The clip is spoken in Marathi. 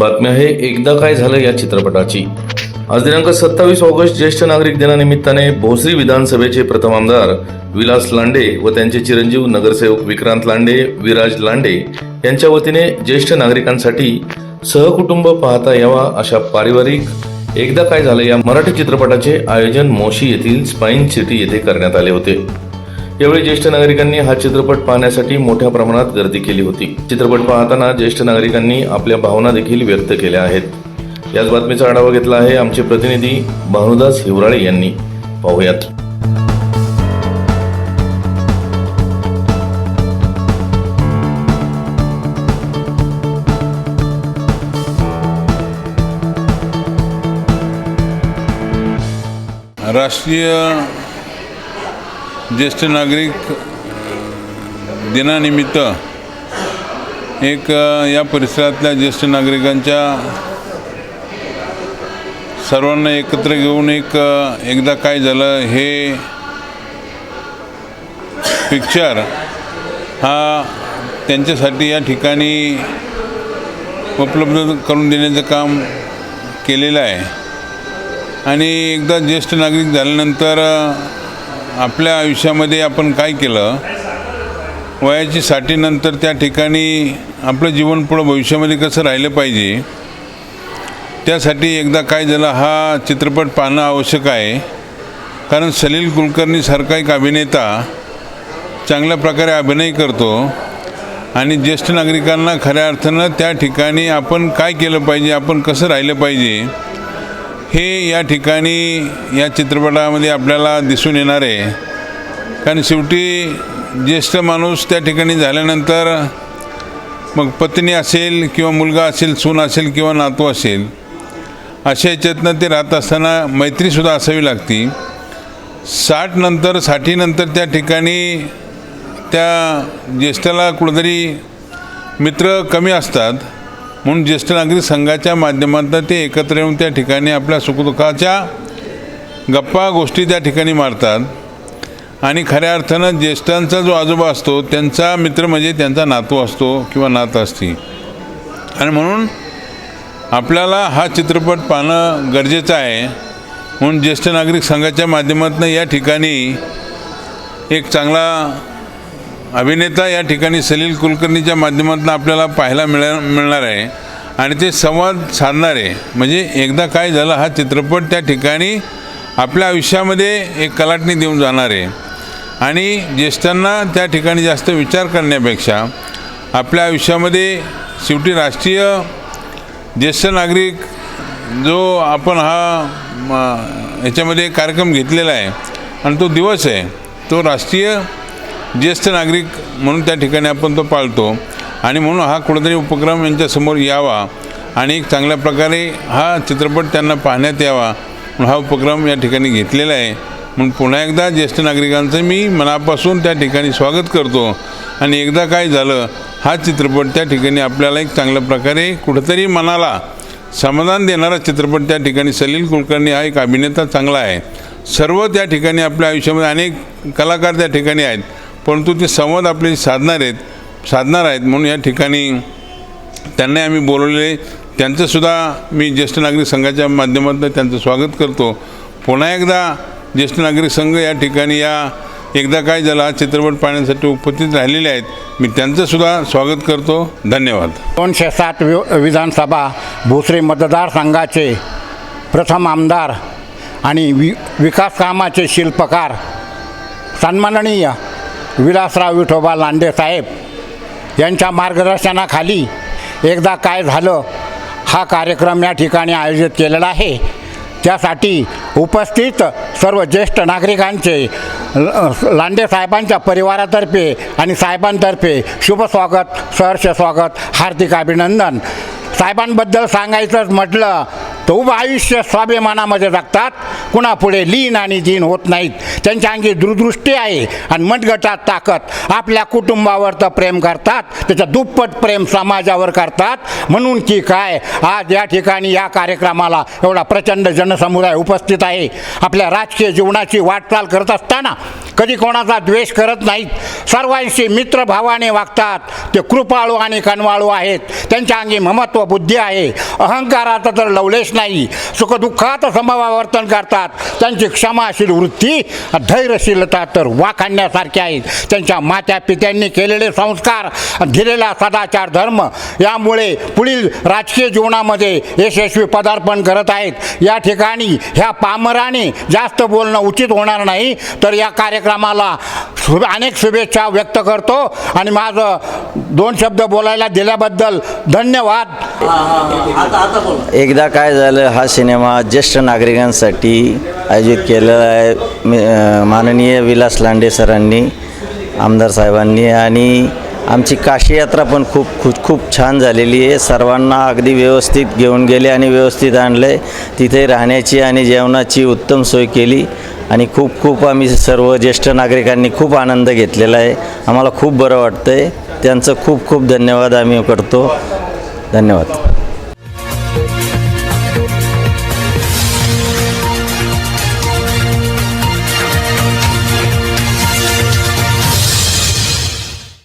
बातमी आहे एकदा काय झालं या चित्रपटाची? आज दिनांक सत्तावीस ऑगस्ट ज्येष्ठ नागरिक दिनानिमित्ताने भोसरी विधानसभेचे प्रथम आमदार विलास लांडे व त्यांचे चिरंजीव नगरसेवक विक्रांत लांडे विराज लांडे यांच्या वतीने ज्येष्ठ नागरिकांसाठी सहकुटुंब पाहता यावा अशा पारिवारिक एकदा काय झालं या मराठी चित्रपटाचे आयोजन मोशी येथील स्पाईन सिटी येथे करण्यात आले होते. यावेळी ज्येष्ठ नागरिकांनी हा चित्रपट पाहण्यासाठी मोठ्या प्रमाणात गर्दी केली होती. चित्रपट पाहताना ज्येष्ठ नागरिकांनी आपल्या भावना देखील व्यक्त केल्या आहेत. याच बातमीचा आढावा घेतला आहे आमचे प्रतिनिधी भानुदास हिवराळे यांनी. पाहुयात. राष्ट्रीय ज्येष्ठ नागरिक दिनानिमित्त एक या परिसरातल्या ज्येष्ठ नागरिकांच्या सर्वांना एकत्र घेऊन एक एकदा काय झालं हे पिक्चर हा त्यांच्यासाठी या ठिकाणी उपलब्ध करून देण्याचं काम केलेलं आहे. आणि एकदा ज्येष्ठ नागरिक झाल्यानंतर आपल्या आयुष्यामध्ये आपण काय केलं? वयाची साठीनंतर त्या ठिकाणी आपलं जीवन पुढं भविष्यामध्ये कसं राहिलं पाहिजे? त्यासाठी एकदा काय झालं हा चित्रपट पाहणं आवश्यक आहे. कारण सलील कुलकर्णीसारखा एक अभिनेता चांगल्या प्रकारे अभिनय करतो आणि ज्येष्ठ नागरिकांना खऱ्या अर्थानं त्या ठिकाणी आपण काय केलं पाहिजे आपण कसं राहिलं पाहिजे हे या ठिकाणी या चित्रपटामध्ये आपल्याला दिसून येणार आहे. कारण शेवटी ज्येष्ठ माणूस त्या ठिकाणी झाल्यानंतर मग पत्नी असेल किंवा मुलगा असेल सून असेल किंवा नातू असेल अशा याच्यातनं ते राहत असताना मैत्रीसुद्धा असावी लागती. साठ नंतर साठीनंतर त्या ठिकाणी त्या ज्येष्ठाला कुठंतरी मित्र कमी असतात. म्हणून ज्येष्ठ नागरिक संघाच्या माध्यमातून ते एकत्र येऊन त्या ठिकाणी आपल्या सुखदुःखाच्या गप्पा गोष्टी त्या ठिकाणी मारतात. आणि खऱ्या अर्थानं ज्येष्ठांचा जो आजोबा असतो त्यांचा मित्र म्हणजे त्यांचा नातू असतो किंवा नात असती. आणि म्हणून आपल्याला हा चित्रपट पाहणं गरजेचं आहे. म्हणून ज्येष्ठ नागरिक संघाच्या माध्यमातून या ठिकाणी एक चांगला अभिनेता या ठिकाणी सलील कुलकर्णीच्या माध्यमातून आपल्याला पाहायला मिळा मिळणार आहे. आणि ते संवाद साधणार आहे म्हणजे एकदा काय झालं हा चित्रपट त्या ठिकाणी आपल्या आयुष्यामध्ये एक कलाटणी देऊन जाणार आहे. आणि ज्येष्ठांना त्या ठिकाणी जास्त विचार करण्यापेक्षा आपल्या आयुष्यामध्ये शेवटी राष्ट्रीय ज्येष्ठ नागरिक जो आपण हा याच्यामध्ये कार्यक्रम घेतलेला आहे आणि तो दिवस आहे तो राष्ट्रीय ज्येष्ठ नागरिक म्हणून त्या ठिकाणी आपण तो पाळतो. आणि म्हणून हा कुठेतरी उपक्रम यांच्यासमोर यावा आणि एक चांगल्या प्रकारे हा चित्रपट त्यांना पाहण्यात यावा म्हणून हा उपक्रम या ठिकाणी घेतलेला आहे. म्हणून पुन्हा एकदा ज्येष्ठ नागरिकांचं मी मनापासून त्या ठिकाणी स्वागत करतो. आणि एकदा काय झालं हा चित्रपट त्या ठिकाणी आपल्याला एक चांगल्या प्रकारे कुठंतरी मनाला समाधान देणारा चित्रपट त्या ठिकाणी सलील कुलकर्णी हा एक अभिनेता चांगला आहे. सर्व त्या ठिकाणी आपल्या आयुष्यामध्ये अनेक कलाकार त्या ठिकाणी आहेत. परंतु ते संवाद आपले साधणार आहेत साधणार आहेत म्हणून या ठिकाणी त्यांनाही आम्ही बोलवलेले त्यांचंसुद्धा मी ज्येष्ठ नागरिक संघाच्या माध्यमातून त्यांचं स्वागत करतो. पुन्हा एकदा ज्येष्ठ नागरिक संघ या ठिकाणी या एकदा काय झालं हा चित्रपट पाहण्यासाठी उपस्थित राहिलेले आहेत. मी त्यांचंसुद्धा स्वागत करतो. धन्यवाद. दोनशे सात वि विधानसभा भोसरे मतदारसंघाचे प्रथम आमदार आणि वि विकास कामाचे शिल्पकार. सन्माननीय विलासराव विठोबा लांडे साहेब यांच्या मार्गदर्शनाखाली एकदा काय झालं हा कार्यक्रम या ठिकाणी आयोजित केलेला आहे. त्यासाठी उपस्थित सर्व ज्येष्ठ नागरिकांचे लांडे साहेबांच्या परिवारातर्फे आणि साहेबांतर्फे शुभ स्वागत सहर्ष स्वागत हार्दिक अभिनंदन. साहेबांबद्दल सांगायचंच म्हटलं तर उभं आयुष्य स्वाभिमानामध्ये जगतात. कुणापुढे लीन आणि दीन होत नाहीत. त्यांच्या अंगी दुर्दृष्टी आहे आणि मनगटात ताकद. आपल्या कुटुंबावर तर प्रेम करतात. त्याचं दुप्पट प्रेम समाजावर करतात. म्हणून की काय? आज या ठिकाणी या कार्यक्रमाला एवढा प्रचंड जनसमुदाय उपस्थित आहे. आपल्या राजकीय जीवनाची वाटचाल करत असताना कधी कोणाचा द्वेष करत नाहीत. सर्वांशी मित्रभावाने वागतात. ते कृपाळू आणि कणवाळू आहेत. त्यांच्या अंगी ममत्व बुद्धी आहे. अहंकाराचा तर लवलेश नाही. सुखदुःखात समभावर्तन करतात. त्यांची क्षमाशील वृत्ती धैर्यशीलता तर वाखाणण्यासारखी आहेत त्यांच्या मात्या पित्यांनी केलेले संस्कार दिलेला सदाचार धर्म यामुळे पुढील राजकीय जीवनामध्ये यशस्वी पदार्पण करत आहेत. या ठिकाणी ह्या पामराने जास्त बोलणं उचित होणार नाही. तर या कार्यक्रम कार्यक्रमाला शुभ अनेक शुभेच्छा व्यक्त करतो आणि माझं दोन शब्द बोलायला दिल्याबद्दल धन्यवाद. एकदा काय झालं हा सिनेमा ज्येष्ठ नागरिकांसाठी आयोजित केलेला आहे. मी- माननीय विलास लांडे सरांनी आमदार साहेबांनी आणि आमची काशी यात्रा पण खूप खूप खूप छान झालेली आहे. सर्वांना अगदी व्यवस्थित घेऊन गेले आणि व्यवस्थित आणले. तिथे राहण्याची आणि जेवणाची उत्तम सोय केली. आणि खूप खूप आम्ही सर्व ज्येष्ठ नागरिकांनी खूप आनंद घेतलेला आहे. आम्हाला खूप बरं वाटतं आहे त्यांचं खूप खूप धन्यवाद आम्ही करतो. धन्यवाद.